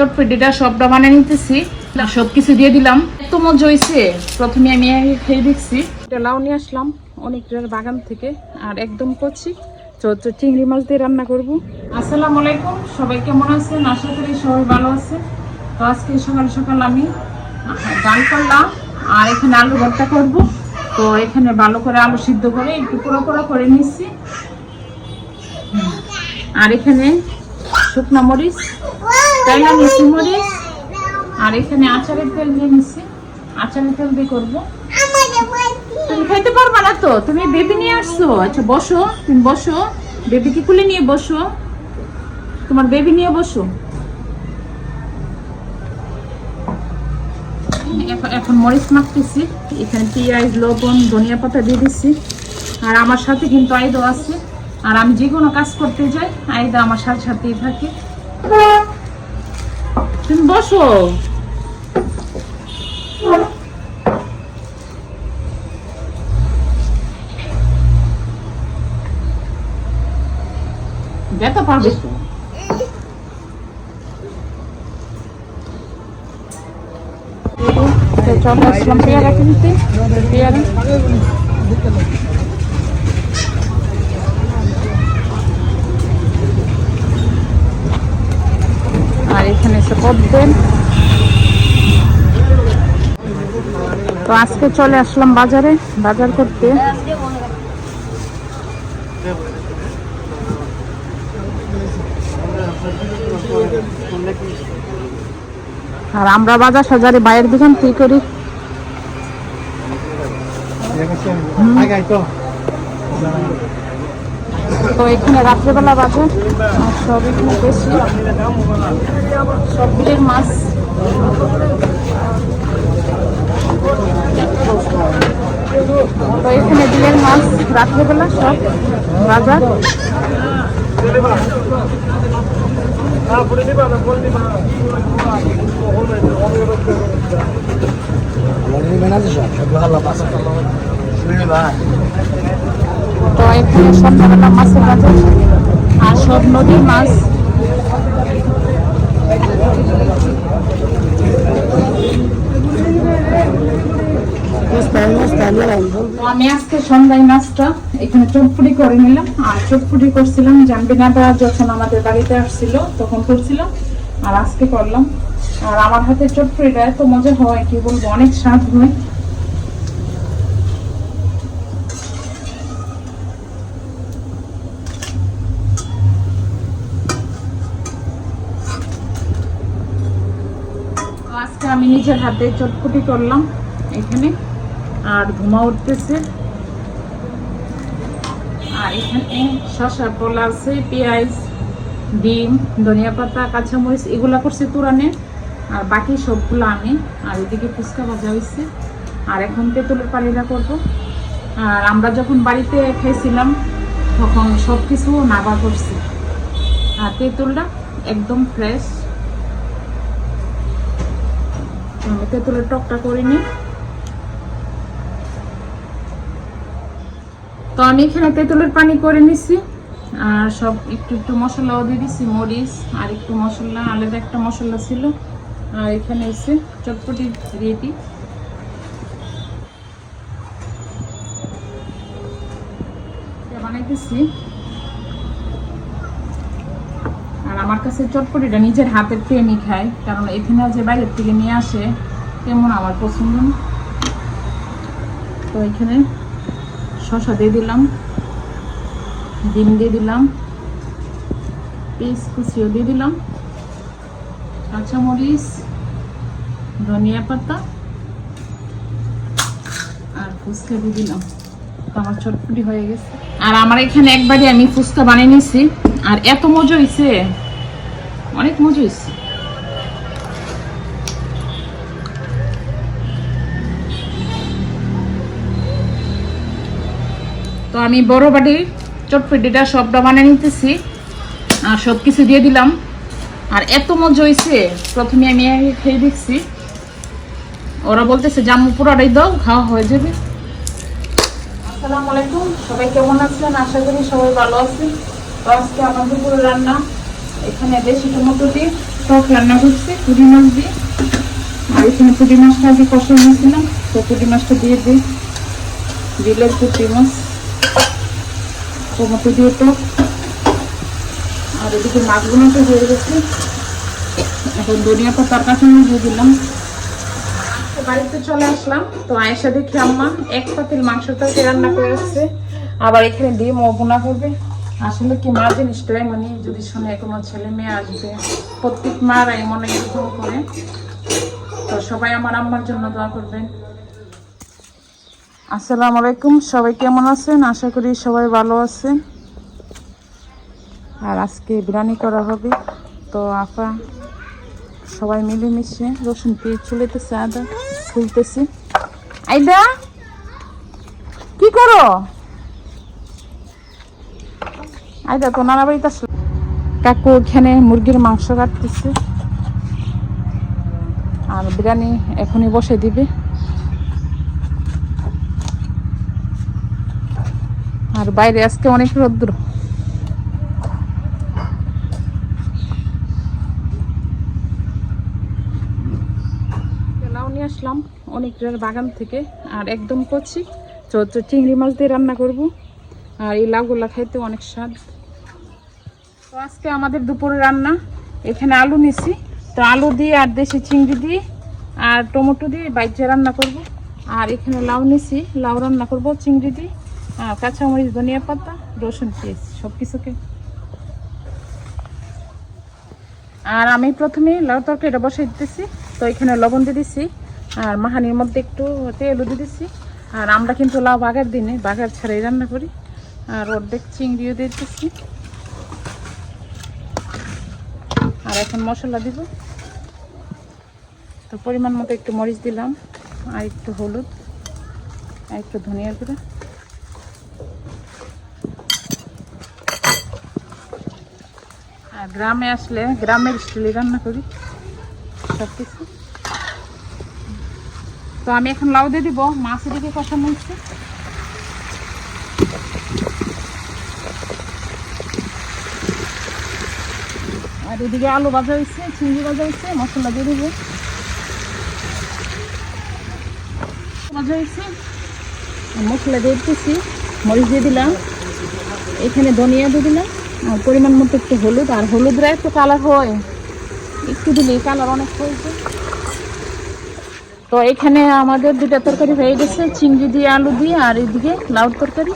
চটপটিটা সবটা বানিয়ে নিতেছি। সব কিছু দিয়ে দিলাম। এত মজা প্রথমে আমি খেয়ে দেখছি। এটা লাউ নিয়ে আসলাম অনেকটার বাগান থেকে। আর একদম তো তো চিংড়ি মাছ দিয়ে রান্না করব। আসসালামু আলাইকুম। সবাই কেমন আছেন? আশা করি সবাই ভালো আছে তো আজকে সকাল সকাল আমি ডাল করলাম আর এখানে আলু ভর্তা করব। তো এখানে ভালো করে আলু সিদ্ধ করে একটু পোড়া পোড়া করে নিচ্ছি। আর এখানে শুকনা মরিচ তাইলা মিষ্টি মরিচ আর এখানে আচারের তেল দিয়ে নিচ্ছি। আচারের তেল দিয়ে করব। তুমি খাইতে পারবা না তো, তুমি বেবি নিয়ে আসছো। আচ্ছা বসো, তুমি বসো। বেবিকে কুলে নিয়ে বসো। তোমার বেবি নিয়ে বসো। এখন- মরিচ মাখতেছি। এখানে পেঁয়াজ, লবণ, ধনিয়া পাতা দিয়ে দিচ্ছি। আর আমার সাথে কিন্তু আইদো আছে। আর আমি যে কোনো কাজ করতে যাই আইদা আমার সাথে সাথেই থাকে। তুমি বসো। যেতে পারবে তো চলে আসলাম পেয়ারা কিনতে। পেয়ারা। এখানে এসে পদ্মেন তো আজকে চলে আসলাম বাজারে বাজার করতে। আর আমরা বাজার সাজারে বাইরের দোকান কি করি? তো এখানে রাত্রেবেলা বাজার আর সব এখানে বেশি। সব বিলের মাছ। তো এখানে বিলের মাছ, রাত্রেবেলা সব বাজার। এখানে সন্ধ্যাবেলা মাছের বাজার আর সব নদীর মাছ আমি আজকে সন্ধ্যায় নাচটা এখানে চটপুটি করে নিলাম আর চটপুটি করছিলাম জাম্বিনাটা যখন আমাদের বাড়িতে আসছিল তখন করছিলাম আর আজকে করলাম। আর আমার হাতে চটপুটিটা এত মজা হয়, কি বলব? অনেক স্বাদ হয়। আজকে আমি নিজের হাতে চটপটি করলাম এখানে। আর ধোঁয়া উঠতেছে। আর এখানে শসা পোলা আছে, পেঁয়াজ, ডিম, ধনিয়া পাতা, কাঁচামরিচ, এগুলা করছি তুরানে। আর বাকি সবগুলো আমি, আর এদিকে ফুচকা ভাজা হয়েছে। আর এখন তেঁতুলের পালিটা করব। আর আমরা যখন বাড়িতে খেয়েছিলাম তখন সব কিছু নাবা করছি। আর তেঁতুলটা একদম ফ্রেশ তেঁতুলের টকটা করিনি তো আমি এখানে তেঁতুলের পানি করে নিছি, আর সব একটু একটু মশলাও দিয়ে দিছি, মরিচ, আর একটু মশলা, আলাদা একটা মশলা ছিল। আর এখানে এসে চটপটি রেডি বানাইতেছি আর আমার কাছে চটপটিটা নিজের হাতের প্রেমই খায়, কারণ এখানে যে বাইরের থেকে নিয়ে আসে, তেমন আমার পছন্দ তো এখানে শসা দিয়ে দিলাম, ডিম দিয়ে দিলাম, পেঁয়াজ কুচিও দিয়ে দিলাম, কাঁচামরিচ, ধনিয়া পাতা, আর ফুচকা দিয়ে দিলাম। তো আমার চটপটি হয়ে গেছে। আর আমার এখানে একবারই আমি ফুচকা বানিয়ে নিছি আর এত মজা হয়েছে অনেক মজা তো আমি বড় বাটির চটপটিটা সবটা বানিয়ে নিতেছি আর সব কিছু দিয়ে দিলাম। আর এত মজা হয়েছে, প্রথমে আমি খেয়ে দেখছি। ওরা বলতেছে জামু পুরাটাই দাও, খাওয়া হয়ে যাবে। আসসালামু আলাইকুম, সবাই কেমন আছেন? আশা করি সবাই ভালো আছেন। তো আজকে আমার দুপুরে রান্না এখানে দেশি টমেটো দিয়ে টক রান্না করছি, পুঁটি মাছ দিয়ে। আর এখানে পুঁটি মাছটা আগে কষে নিয়েছিলাম, তো পুঁটি মাছটা দিয়ে দিই। বিলের পুঁটি মাছ, টমেটো দিয়ে টক। আর এদিকে মাছগুলো তো হয়ে গেছে। এখন ধনিয়া পাতার কাছে দিয়ে দিলাম। বাড়িতে চলে আসলাম। তো আয়েশা দেখি আম্মা এক পাতিল মাংস তরকারি রান্না করে আসছে। আবার এখানে দিয়ে ও বোনা করবে। আসলে কি মা জিনিসটাই? মানে যদি শুনে কোনো ছেলে মেয়ে আসবে, প্রত্যেক মার এমন এরকম করে। তো সবাই আমার আম্মার জন্য দোয়া করবেন। আসসালামু আলাইকুম, সবাই কেমন আছেন? আশা করি সবাই ভালো আছেন। আর আজকে বিরিয়ানি করা হবে। তো আপা সবাই মিলেমিশে রসুন পেঁয়াজ চুলেতেছে আদা খুলতেছি আইদা, কি করো? আইদা তো নানা বাড়িতে কাকু এখানে মুরগির মাংস কাটতেছে। আর বিরিয়ানি এখনই বসে দিবে। আর বাইরে আজকে অনেক রোদ্র। নিয়ে আসলাম অনেকটার বাগান থেকে, আর একদম কচি। তো চিংড়ি মাছ দিয়ে রান্না করব। আর এই লাউগুলা খাইতে অনেক স্বাদ। তো আজকে আমাদের দুপুরে রান্না। এখানে আলু নিছি। তো আলু দিয়ে আর দেশি চিংড়ি দিয়ে আর টমেটো দিয়ে বাইচে রান্না করব। আর এখানে লাউ নিছি। লাউ রান্না করব, চিংড়ি দিয়ে। আর কাঁচামরিচ, ধনিয়া পাতা, রসুন, পেঁয়াজ সব কিছুকে আর আমি প্রথমে লাউ তরকারিটা বসাই দিতেছি। তো এখানে লবণ দিয়ে দিছি। আর মাহানির মধ্যে একটু তেলও দিয়ে দিছি। আর আমরা কিন্তু লাউ বাঘের দিনে বাঘের ছাড়াই রান্না করি। আর অর্ধেক চিংড়িও দিয়ে দিচ্ছি আর এখন মশলা দিব। তো পরিমাণ মতো একটু মরিচ দিলাম, আর একটু হলুদ, আর একটু ধনিয়া গুঁড়া। আর গ্রামে আসলে, গ্রামের স্টাইলে রান্না করি সব কিছু তো আমি এখন লাউ দিয়ে দিব, মাছ এদিকে কষানো হচ্ছে এদিকে আলু ভাজা হয়েছে, চিংড়ি ভাজা হয়েছে, মশলা দিয়ে দিব। ভাজা হয়েছে, মশলা দিয়ে দিতেছি, মরিচ দিয়ে দিলাম। এখানে ধনিয়া দিয়ে দিলাম। পরিমাণ মতো একটু হলুদ, আর হলুদরা একটু কালার হয়। একটু দিলে কালার অনেক হয়েছে তো এখানে আমাদের দুটা তরকারি হয়ে গেছে, চিংড়ি দিয়ে আলু দিয়ে, আর এদিকে লাউ তরকারি।